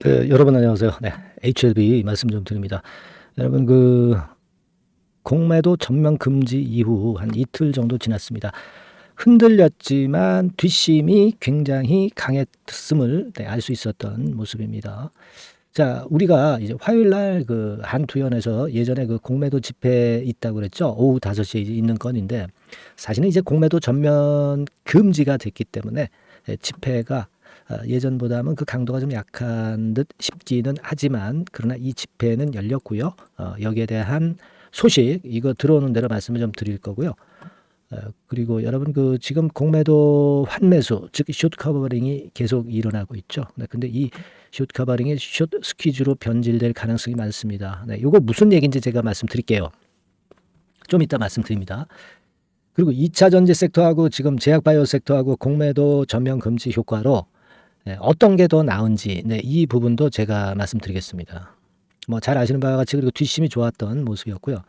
네, 여러분 안녕하세요. 네, HLB 말씀 좀 드립니다. 여러분 그 공매도 전면 금지 이후 한 이틀 정도 지났습니다. 흔들렸지만 뒷심이 굉장히 강했음을 네, 알수 있었던 모습입니다. 자, 우리가 이제 화요일 날 그 한투연에서 예전에 그 공매도 집회 있다고 그랬죠. 오후 5시에 이제 있는 건인데 사실은 이제 공매도 전면 금지가 됐기 때문에 예, 집회가 아, 예전보다는 그 강도가 좀 약한 듯 싶기는 하지만 그러나 이 집회는 열렸고요. 어, 여기에 대한 소식 이거 들어오는 대로 말씀을 좀 드릴 거고요. 어, 그리고 여러분 그 지금 공매도 환매수 즉 숏 커버링이 계속 일어나고 있죠. 네, 근데 이 숏 커버링이 숏 스퀴즈로 변질될 가능성이 많습니다. 네, 이거 무슨 얘기인지 제가 말씀드릴게요. 좀 이따 말씀드립니다. 그리고 2차 전지 섹터하고 지금 제약 바이오 섹터하고 공매도 전면 금지 효과로 네, 어떤 게 더 나은지 네, 이 부분도 제가 말씀드리겠습니다. 뭐 잘 아시는 바와 같이 그리고 뒷심이 좋았던 모습이었고요.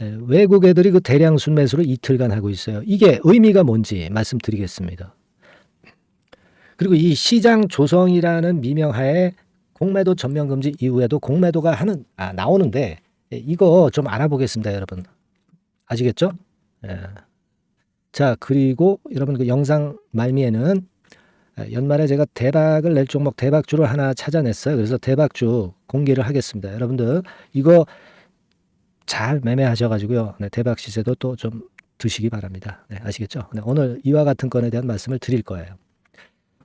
에, 외국 애들이 그 대량 순매수를 이틀간 하고 있어요. 이게 의미가 뭔지 말씀드리겠습니다. 그리고 이 시장 조성이라는 미명하에 공매도 전면 금지 이후에도 공매도가 하는 아 나오는데 예, 이거 좀 알아보겠습니다, 여러분. 아시겠죠? 예. 자 그리고 여러분 그 영상 말미에는 에, 연말에 제가 대박을 낼 종목 대박주를 하나 찾아냈어요. 그래서 대박주 공개를 하겠습니다. 여러분들 이거 잘 매매하셔가지고요. 네, 대박 시세도 또 좀 드시기 바랍니다. 네, 아시겠죠? 네, 오늘 이와 같은 건에 대한 말씀을 드릴 거예요.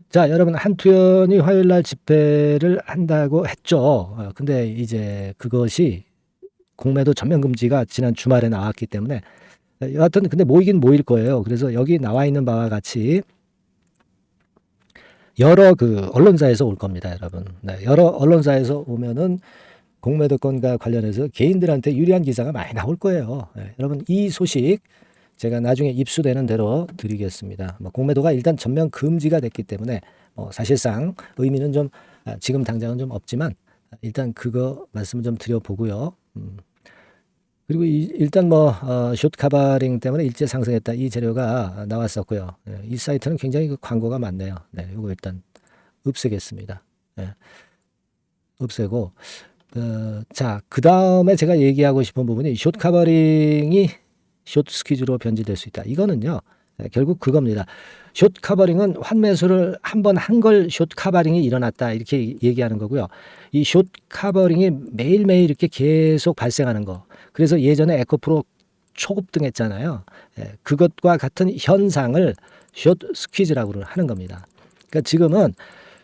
자, 여러분 한투연이 화요일 날 집회를 한다고 했죠. 어, 근데 이제 그것이 공매도 전면 금지가 지난 주말에 나왔기 때문에 네, 여하튼 근데 모이긴 모일 거예요. 그래서 여기 나와 있는 바와 같이 여러 그 언론사에서 올 겁니다, 여러분. 네, 여러 언론사에서 오면은 공매도 건과 관련해서 개인들한테 유리한 기사가 많이 나올 거예요. 네, 여러분 이 소식 제가 나중에 입수되는 대로 드리겠습니다. 뭐 공매도가 일단 전면 금지가 됐기 때문에 뭐 사실상 의미는 좀 아, 지금 당장은 좀 없지만 일단 그거 말씀을 좀 드려보고요. 음. 그리고 이, 일단 뭐 어, 숏 카바링 때문에 일제 상승했다 이 재료가 나왔었고요. 예, 이 사이트는 굉장히 그 광고가 많네요. 네, 이거 일단 없애겠습니다. 예, 없애고 어, 자, 그 다음에 제가 얘기하고 싶은 부분이 숏 카버링이 숏 스퀴즈로 변질될 수 있다. 이거는요, 예, 결국 그겁니다. 숏 카버링은 환매수를 한 번 한 걸 숏 카버링이 일어났다. 이렇게 얘기하는 거고요. 이 숏 카버링이 매일매일 이렇게 계속 발생하는 거. 그래서 예전에 에코프로 초급 등했잖아요. 예, 그것과 같은 현상을 숏 스퀴즈라고 하는 겁니다. 그러니까 지금은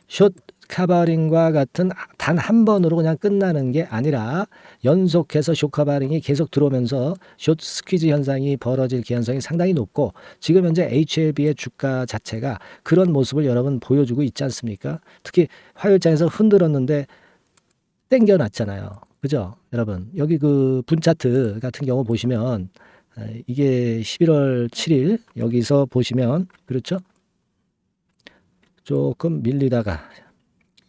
숏 카바링과 같은 단 한 번으로 그냥 끝나는 게 아니라 연속해서 숏 카바링이 계속 들어오면서 숏 스퀴즈 현상이 벌어질 개연성이 상당히 높고 지금 현재 HLB의 주가 자체가 그런 모습을 여러분 보여주고 있지 않습니까? 특히 화요일장에서 흔들었는데 땡겨놨잖아요. 그죠? 여러분 여기 그 분차트 같은 경우 보시면 이게 11월 7일 여기서 보시면 그렇죠? 조금 밀리다가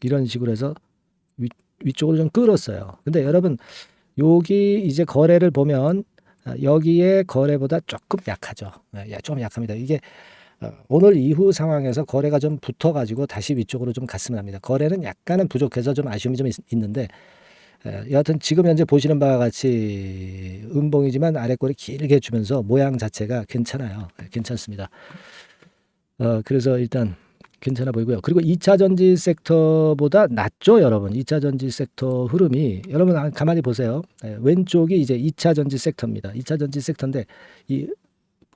이런 식으로 해서 위, 위쪽으로 좀 끌었어요. 근데 여러분 여기 이제 거래를 보면 아, 여기에 거래보다 조금 약하죠. 네, 좀 약합니다. 이게 어, 오늘 이후 상황에서 거래가 좀 붙어가지고 다시 위쪽으로 좀 갔으면 합니다. 거래는 약간은 부족해서 좀 아쉬움이 좀 있, 는데 여하튼 지금 현재 보시는 바와 같이 음봉이지만 아래 꼬리 길게 주면서 모양 자체가 괜찮아요. 네, 괜찮습니다. 어, 그래서 일단 괜찮아 보이고요. 그리고 2차 전지 섹터보다 낫죠, 여러분. 2차 전지 섹터 흐름이 여러분 가만히 보세요. 네, 왼쪽이 이제 2차 전지 섹터입니다. 2차 전지 섹터인데 이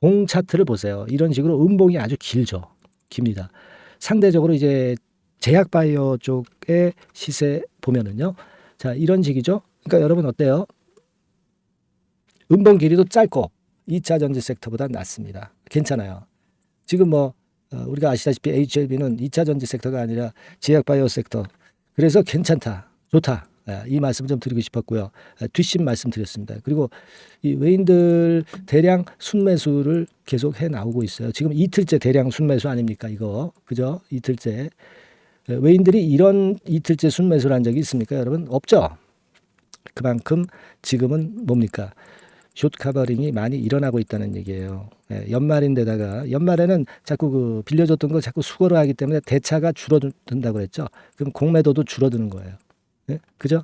봉 차트를 보세요. 이런 식으로 음봉이 아주 길죠. 깁니다. 상대적으로 이제 제약 바이오 쪽의 시세 보면은요. 자, 이런 식이죠. 그러니까 여러분 어때요? 음봉 길이도 짧고 2차 전지 섹터보다 낫습니다. 괜찮아요. 지금 뭐 어, 우리가 아시다시피 HLB는 2차 전지 섹터가 아니라 제약 바이오 섹터. 그래서 괜찮다, 좋다. 예, 이 말씀 좀 드리고 싶었고요. 예, 뒷심 말씀드렸습니다. 그리고 이 외인들 대량 순매수를 계속 해 나오고 있어요. 지금 이틀째 대량 순매수 아닙니까? 이거 그죠? 이틀째 예, 외인들이 이런 이틀째 순매수를 한 적이 있습니까, 여러분? 없죠. 그만큼 지금은 뭡니까? 숏 카버링이 많이 일어나고 있다는 얘기예요. 예, 연말인데다가 연말에는 자꾸 그 빌려줬던 거 자꾸 수거를 하기 때문에 대차가 줄어든다고 그랬죠. 그럼 공매도도 줄어드는 거예요. 예? 그죠?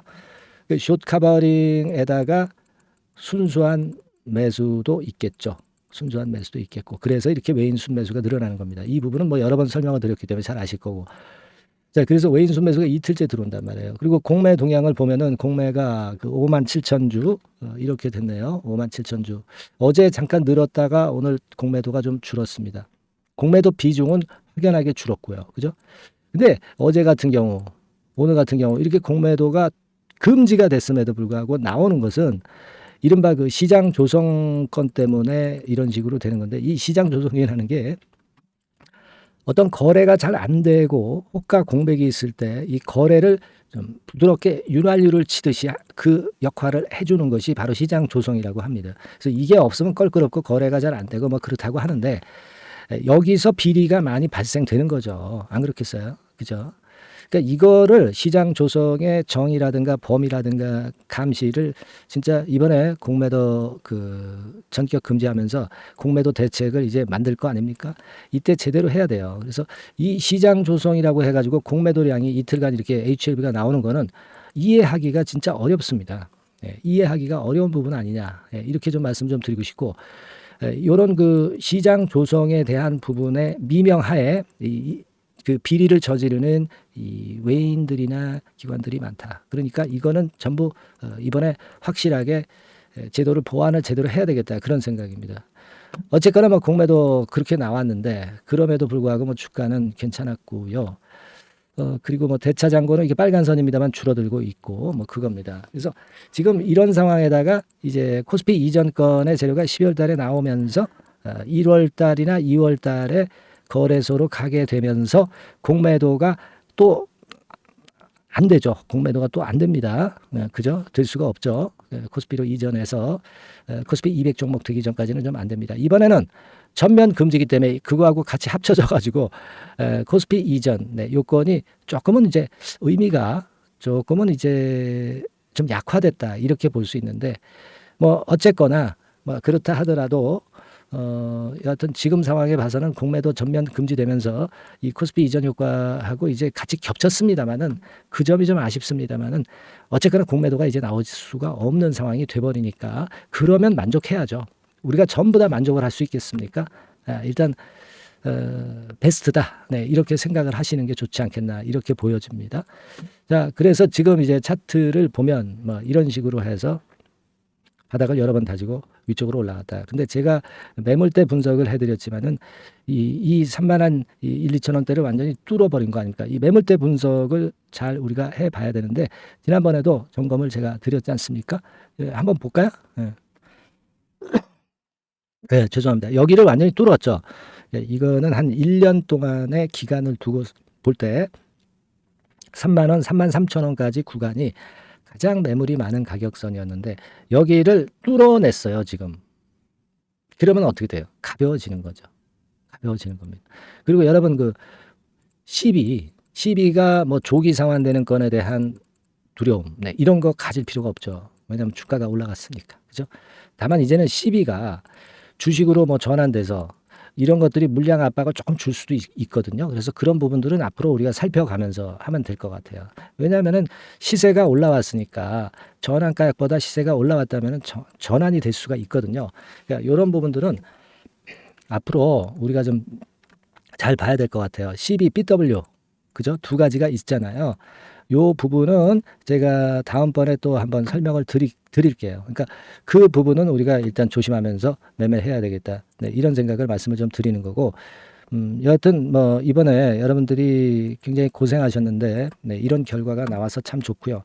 그숏 카버링에다가 순수한 매수도 있겠죠. 순수한 매수도 있겠고 그래서 이렇게 외인 순매수가 늘어나는 겁니다. 이 부분은 뭐 여러 번 설명을 드렸기 때문에 잘 아실 거고 자 그래서 외인 순매수가 이틀째 들어온단 말이에요. 그리고 공매 동향을 보면은 공매가 그 5만 7천 주 어, 이렇게 됐네요. 5만 7천 주 어제 잠깐 늘었다가 오늘 공매도가 좀 줄었습니다. 공매도 비중은 확연하게 줄었고요. 그죠? 근데 어제 같은 경우 오늘 같은 경우 이렇게 공매도가 금지가 됐음에도 불구하고 나오는 것은 이른바 그 시장 조성권 때문에 이런 식으로 되는 건데 이 시장 조성이라는 게 어떤 거래가 잘 안 되고 호가 공백이 있을 때 이 거래를 좀 부드럽게 윤활유를 치듯이 그 역할을 해주는 것이 바로 시장 조성이라고 합니다. 그래서 이게 없으면 껄끄럽고 거래가 잘 안 되고 뭐 그렇다고 하는데 여기서 비리가 많이 발생되는 거죠. 안 그렇겠어요? 그죠? 그러니까 이거를 시장 조성의 정의라든가 범위라든가 감시를 진짜 이번에 공매도 그 전격 금지하면서 공매도 대책을 이제 만들 거 아닙니까? 이때 제대로 해야 돼요. 그래서 이 시장 조성이라고 해가지고 공매도량이 이틀간 이렇게 HLB가 나오는 거는 이해하기가 진짜 어렵습니다. 예, 이해하기가 어려운 부분 아니냐 예, 이렇게 좀 말씀 좀 드리고 싶고 이런 그 시장 조성에 대한 부분의 미명하에 이, 이- 그 비리를 저지르는 이 외인들이나 기관들이 많다. 그러니까 이거는 전부 어, 이번에 확실하게 에, 제도를 보완을 제대로 해야 되겠다 그런 생각입니다. 어쨌거나 뭐 공매도 그렇게 나왔는데 그럼에도 불구하고 뭐 주가는 괜찮았고요. 어 그리고 뭐 대차 잔고는 이게 빨간 선입니다만 줄어들고 있고 뭐 그겁니다. 그래서 지금 이런 상황에다가 이제 코스피 이전 건의 재료가 12월 달에 나오면서 어, 1월 달이나 2월 달에 거래소로 가게 되면서 공매도가 또 안 되죠. 공매도가 또 안 됩니다. 네, 그죠? 될 수가 없죠. 네, 코스피로 이전해서 에, 코스피 200 종목 되기 전까지는 좀 안 됩니다. 이번에는 전면 금지기 때문에 그거하고 같이 합쳐져 가지고 에, 코스피 이전 네, 요건이 조금은 이제 의미가 조금은 이제 좀 약화됐다 이렇게 볼 수 있는데 뭐 어쨌거나 뭐 그렇다 하더라도 어 여하튼 지금 상황에 봐서는 공매도 전면 금지되면서 이 코스피 이전 효과하고 이제 같이 겹쳤습니다만은 그 점이 좀 아쉽습니다만은 어쨌거나 공매도가 이제 나올 수가 없는 상황이 돼버리니까 그러면 만족해야죠. 우리가 전부 다 만족을 할 수 있겠습니까? 아, 일단 어, 베스트다. 네, 이렇게 생각을 하시는 게 좋지 않겠나 이렇게 보여집니다. 자, 그래서 지금 이제 차트를 보면 뭐 이런 식으로 해서 바닥을 여러 번 다지고 위쪽으로 올라갔다. 근데 제가 매물대 분석을 해드렸지만은 이, 이 3만 한 이 1, 2천 원대를 완전히 뚫어버린 거 아닙니까? 이 매물대 분석을 잘 우리가 해봐야 되는데 지난번에도 점검을 제가 드렸지 않습니까? 예, 한번 볼까요? 예. 네, 죄송합니다. 여기를 완전히 뚫었죠. 예, 이거는 한 1년 동안의 기간을 두고 볼 때 3만 원, 3만 3천 원까지 구간이 가장 매물이 많은 가격선이었는데 여기를 뚫어냈어요, 지금. 그러면 어떻게 돼요? 가벼워지는 거죠. 가벼워지는 겁니다. 그리고 여러분 그 시비, 시비가 뭐 조기 상환되는 건에 대한 두려움, 네, 이런 거 가질 필요가 없죠. 왜냐하면 주가가 올라갔으니까, 그죠? 다만 이제는 시비가 주식으로 뭐 전환돼서 이런 것들이 물량 압박을 조금 줄 수도 있, 거든요 그래서 그런 부분들은 앞으로 우리가 살펴가면서 하면 될 것 같아요. 왜냐하면은 시세가 올라왔으니까 전환가액보다 시세가 올라왔다면은 저- 전환이 될 수가 있거든요. 그러니까 이런 부분들은 앞으로 우리가 좀 잘 봐야 될 것 같아요. CB, BW 그죠? 두 가지가 있잖아요. 요 부분은 제가 다음번에 또 한번 설명을 드리, 드릴게요. 그러니까 그 부분은 우리가 일단 조심하면서 매매해야 되겠다. 네, 이런 생각을 말씀을 좀 드리는 거고, 음, 여하튼 뭐 이번에 여러분들이 굉장히 고생하셨는데, 네, 이런 결과가 나와서 참 좋고요.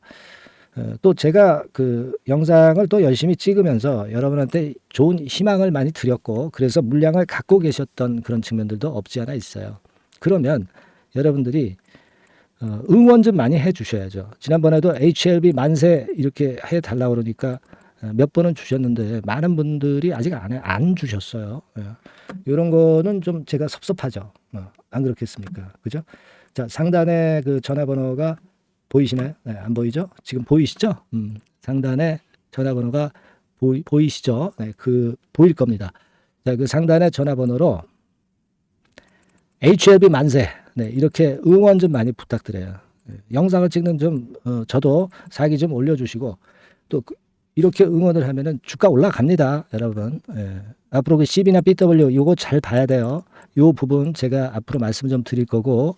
어, 또 제가 그 영상을 또 열심히 찍으면서 여러분한테 좋은 희망을 많이 드렸고, 그래서 물량을 갖고 계셨던 그런 측면들도 없지 않아 있어요. 그러면 여러분들이 어, 응원 좀 많이 해 주셔야죠. 지난번에도 HLB 만세 이렇게 해 달라고 그러니까 어, 몇 번은 주셨는데 많은 분들이 아직 안, 해- 안 주셨어요. 예. 이런 거는 좀 제가 섭섭하죠. 어, 안 그렇겠습니까? 그죠? 자, 상단에 그 전화번호가 보이시나요? 네, 안 보이죠? 지금 보이시죠? 음, 상단에 전화번호가 보이, 보이시죠? 네, 그 보일 겁니다. 자, 그 상단의 전화번호로 HLB 만세. 네, 이렇게 응원 좀 많이 부탁드려요. 예, 영상을 찍는 좀 어, 저도 사기 좀 올려주시고 또 그- 이렇게 응원을 하면은 주가 올라갑니다, 여러분. 예. 앞으로 그 CB나 BW 요거 잘 봐야 돼요. 요 부분 제가 앞으로 말씀 좀 드릴 거고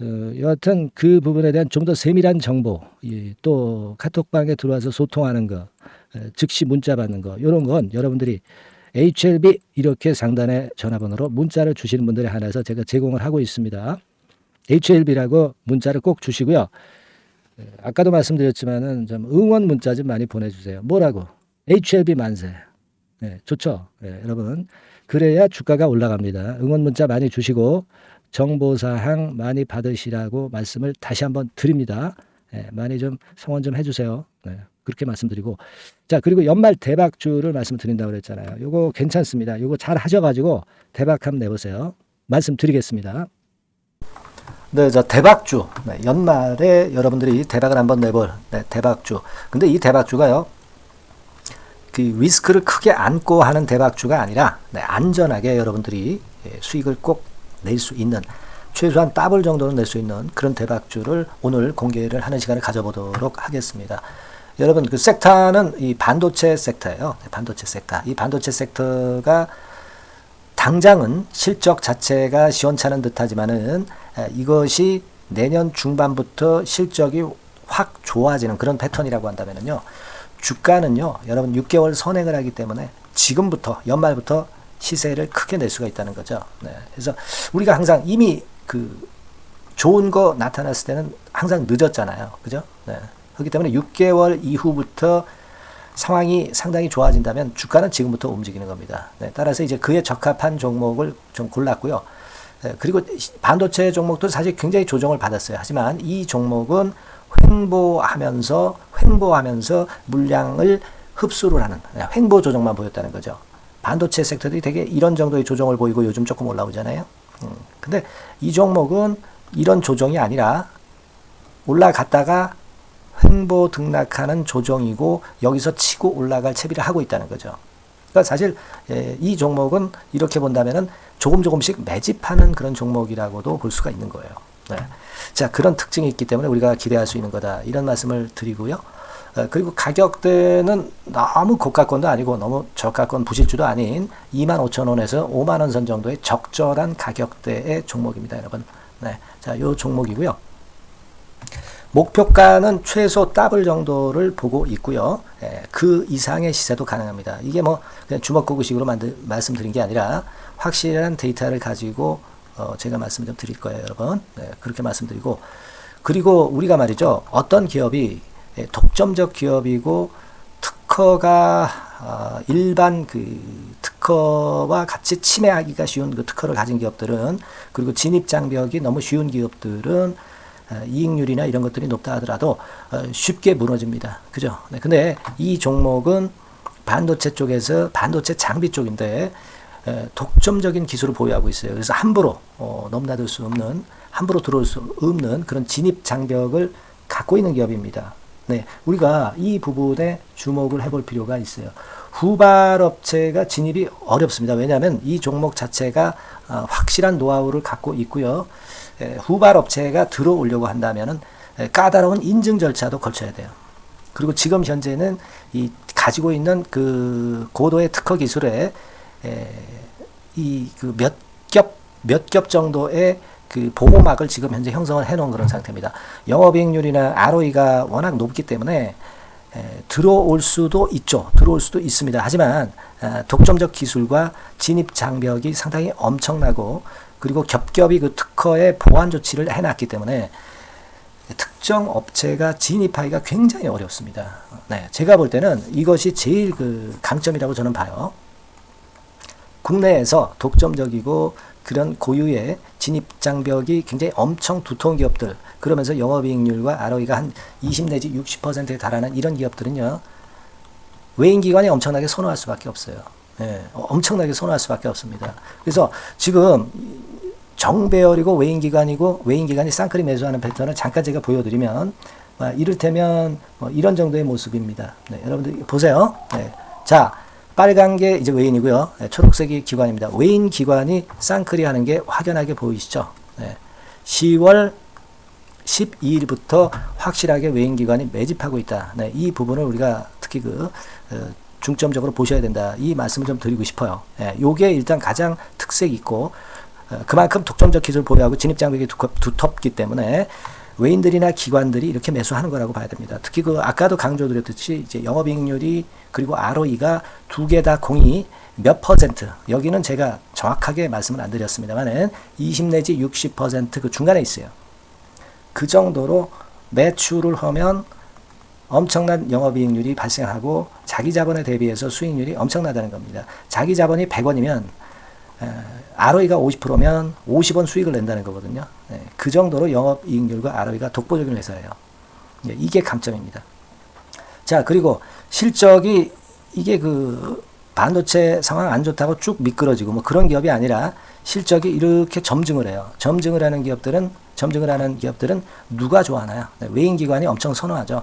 어, 여하튼 그 부분에 대한 좀 더 세밀한 정보, 예, 또 카톡방에 들어와서 소통하는 거, 에, 즉시 문자 받는 거, 이런 건 여러분들이 HLB 이렇게 상단에 전화번호로 문자를 주시는 분들에 한해서 제가 제공을 하고 있습니다. HLB라고 문자를 꼭 주시고요. 에, 아까도 말씀드렸지만은 좀 응원 문자 좀 많이 보내주세요. 뭐라고? HLB 만세. 네, 좋죠. 예, 여러분. 그래야 주가가 올라갑니다. 응원 문자 많이 주시고 정보사항 많이 받으시라고 말씀을 다시 한번 드립니다. 예, 많이 좀 성원 좀 해주세요. 네, 그렇게 말씀드리고 자 그리고 연말 대박주를 말씀드린다고 그랬잖아요. 요거 괜찮습니다. 요거 잘 하셔가지고 대박 한번 내보세요. 말씀드리겠습니다. 네, 자 대박주 네, 연말에 여러분들이 대박을 한번 내볼 네, 대박주. 근데 이 대박주가요. 그 리스크를 크게 안고 하는 대박주가 아니라 네, 안전하게 여러분들이 예, 수익을 꼭 낼 수 있는 최소한 더블 정도는 낼 수 있는 그런 대박주를 오늘 공개를 하는 시간을 가져보도록 하겠습니다. 여러분 그 섹터는 이 반도체 섹터예요. 네, 반도체 섹터. 이 반도체 섹터가 당장은 실적 자체가 시원찮은 듯하지만은 에, 이것이 내년 중반부터 실적이 확 좋아지는 그런 패턴이라고 한다면은요. 주가는요. 여러분 6개월 선행을 하기 때문에 지금부터 연말부터 시세를 크게 낼 수가 있다는 거죠. 네. 그래서 우리가 항상 이미 그 좋은 거 나타났을 때는 항상 늦었잖아요. 그죠? 네. 그렇기 때문에 6개월 이후부터 상황이 상당히 좋아진다면 주가는 지금부터 움직이는 겁니다. 네, 따라서 이제 그에 적합한 종목을 좀 골랐고요. 네, 그리고 반도체 종목도 사실 굉장히 조정을 받았어요. 하지만 이 종목은 횡보하면서 횡보하면서 물량을 흡수를 하는 네, 횡보 조정만 보였다는 거죠. 반도체 섹터들이 되게 이런 정도의 조정을 보이고 요즘 조금 올라오잖아요. 음, 근데 이 종목은 이런 조정이 아니라 올라갔다가 횡보 등락하는 조정이고 여기서 치고 올라갈 채비를 하고 있다는 거죠. 그러니까 사실 예, 이 종목은 이렇게 본다면은 조금 조금씩 매집하는 그런 종목이라고도 볼 수가 있는 거예요. 네. 자 그런 특징이 있기 때문에 우리가 기대할 수 있는 거다 이런 말씀을 드리고요. 어, 그리고 가격대는 너무 고가권도 아니고 너무 저가권 부실주도 아닌 25,000원에서 5만원 선 정도의 적절한 가격대의 종목입니다, 여러분. 네, 자, 요 종목이고요. 목표가는 최소 더블 정도를 보고 있고요. 예, 그 이상의 시세도 가능합니다. 이게 뭐 주먹구구식으로 만들, 말씀드린 게 아니라 확실한 데이터를 가지고 어, 제가 말씀 좀 드릴 거예요, 여러분. 네, 그렇게 말씀드리고 그리고 우리가 말이죠. 어떤 기업이 예, 독점적 기업이고 특허가 어, 일반 그 특허와 같이 침해하기가 쉬운 그 특허를 가진 기업들은 그리고 진입 장벽이 너무 쉬운 기업들은 어, 이익률이나 이런 것들이 높다 하더라도 어, 쉽게 무너집니다. 그죠? 네, 근데 이 종목은 반도체 쪽에서 반도체 장비 쪽인데 에, 독점적인 기술을 보유하고 있어요. 그래서 함부로 어, 넘나들 수 없는 함부로 들어올 수 없는 그런 진입 장벽을 갖고 있는 기업입니다. 네, 우리가 이 부분에 주목을 해볼 필요가 있어요. 후발 업체가 진입이 어렵습니다. 왜냐하면 이 종목 자체가 어, 확실한 노하우를 갖고 있고요. 에, 후발 업체가 들어오려고 한다면은 에, 까다로운 인증 절차도 거쳐야 돼요. 그리고 지금 현재는 이 가지고 있는 그 고도의 특허 기술에 이 그 몇 겹 몇 겹 정도의 그 보호막을 지금 현재 형성을 해놓은 그런 상태입니다. 영업이익률이나 ROE가 워낙 높기 때문에 에, 들어올 수도 있죠. 들어올 수도 있습니다. 하지만 아, 독점적 기술과 진입 장벽이 상당히 엄청나고 그리고 겹겹이 그 특허의 보완 조치를 해놨기 때문에 특정 업체가 진입하기가 굉장히 어렵습니다. 네, 제가 볼 때는 이것이 제일 그 강점이라고 저는 봐요. 국내에서 독점적이고 그런 고유의 진입 장벽이 굉장히 엄청 두터운 기업들 그러면서 영업이익률과 ROE가 한 20 내지 60%에 달하는 이런 기업들은요 외인 기관이 엄청나게 선호할 수밖에 없어요. 예, 엄청나게 선호할 수밖에 없습니다. 그래서 지금 정배열이고 외인 기관이고 외인 기관이 쌍끌이 매수하는 패턴을 잠깐 제가 보여드리면 아, 이를테면 뭐 이런 정도의 모습입니다. 네, 여러분들 보세요. 네. 자, 빨간 게 이제 외인이고요. 네, 초록색이 기관입니다. 외인 기관이 쌍끌이 하는 게 확연하게 보이시죠? 네. 10월 12일부터 확실하게 외인 기관이 매집하고 있다. 네, 이 부분을 우리가 특히 그 어, 중점적으로 보셔야 된다. 이 말씀을 좀 드리고 싶어요. 예, 요게 일단 가장 특색 있고 어, 그만큼 독점적 기술을 보유하고 진입 장벽이 두껍, 두텁 기 때문에 외인들이나 기관들이 이렇게 매수하는 거라고 봐야 됩니다. 특히 그 아까도 강조드렸듯이 이제 영업이익률이 그리고 ROE가 두 개 다 공이 몇 퍼센트 여기는 제가 정확하게 말씀을 안 드렸습니다만은 20 내지 60%그 중간에 있어요. 그 정도로 매출을 하면 엄청난 영업이익률이 발생하고 자기 자본에 대비해서 수익률이 엄청나다는 겁니다. 자기 자본이 100원이면 ROE가 50%면 50원 수익을 낸다는 거거든요. 네, 그 정도로 영업이익률과 ROE가 독보적인 회사예요. 네, 이게 강점입니다. 자 그리고 실적이 이게 그 반도체 상황 안 좋다고 쭉 미끄러지고 뭐 그런 기업이 아니라 실적이 이렇게 점증을 해요. 점증을 하는 기업들은 점증을 하는 기업들은 누가 좋아하나요? 네, 외인 기관이 엄청 선호하죠.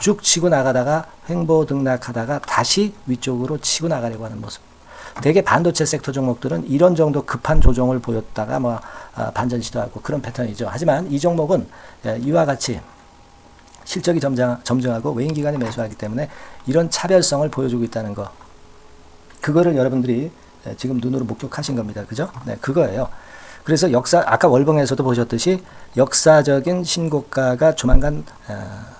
쭉 치고 나가다가 횡보 등락하다가 다시 위쪽으로 치고 나가려고 하는 모습. 대개 반도체 섹터 종목들은 이런 정도 급한 조정을 보였다가 뭐 아, 반전 시도하고 그런 패턴이죠. 하지만 이 종목은 예, 이와 같이 실적이 점장, 점증하고 외인 기관이 매수하기 때문에 이런 차별성을 보여주고 있다는 거. 그거를 여러분들이 예, 지금 눈으로 목격하신 겁니다. 그죠? 네, 그거예요. 그래서 역사, 아까 월봉에서도 보셨듯이 역사적인 신고가가 조만간 어,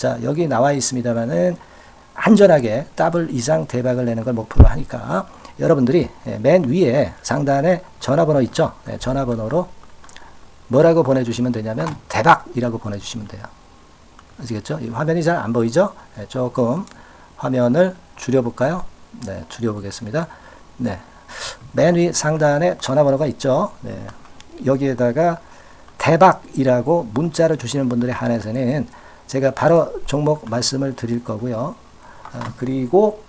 자, 여기 나와 있습니다만은 안전하게 더블 이상 대박을 내는 걸 목표로 하니까 여러분들이 예, 맨 위에 상단에 전화번호 있죠? 네, 전화번호로 뭐라고 보내주시면 되냐면 대박이라고 보내주시면 돼요. 아시겠죠? 이 화면이 잘 안 보이죠? 네, 조금 화면을 줄여볼까요? 네, 줄여보겠습니다. 네. 맨 위 상단에 전화번호가 있죠? 네. 여기에다가 대박이라고 문자를 주시는 분들에 한해서는 제가 바로 종목 말씀을 드릴 거고요. 어, 그리고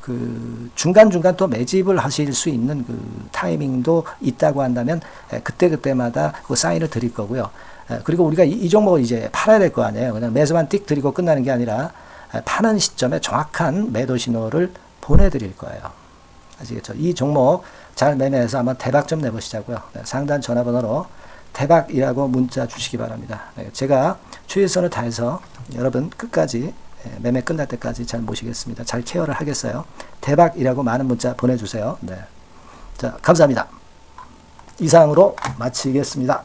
그 중간중간 또 매집을 하실 수 있는 그 타이밍도 있다고 한다면 그때그때마다 그 사인을 드릴 거고요. 그리고 우리가 이, 이 종목을 이제 팔아야 될 거 아니에요. 그냥 매수만 띡 드리고 끝나는 게 아니라 파는 시점에 정확한 매도 신호를 보내드릴 거예요. 아시겠죠? 이 종목 잘 매매해서 한번 대박 좀 내보시자고요. 네, 상단 전화번호로 대박이라고 문자 주시기 바랍니다. 네, 제가 최선을 다해서 여러분 끝까지 매매 끝날 때까지 잘 모시겠습니다. 잘 케어를 하겠어요. 대박이라고 많은 문자 보내주세요. 네. 자, 감사합니다. 이상으로 마치겠습니다.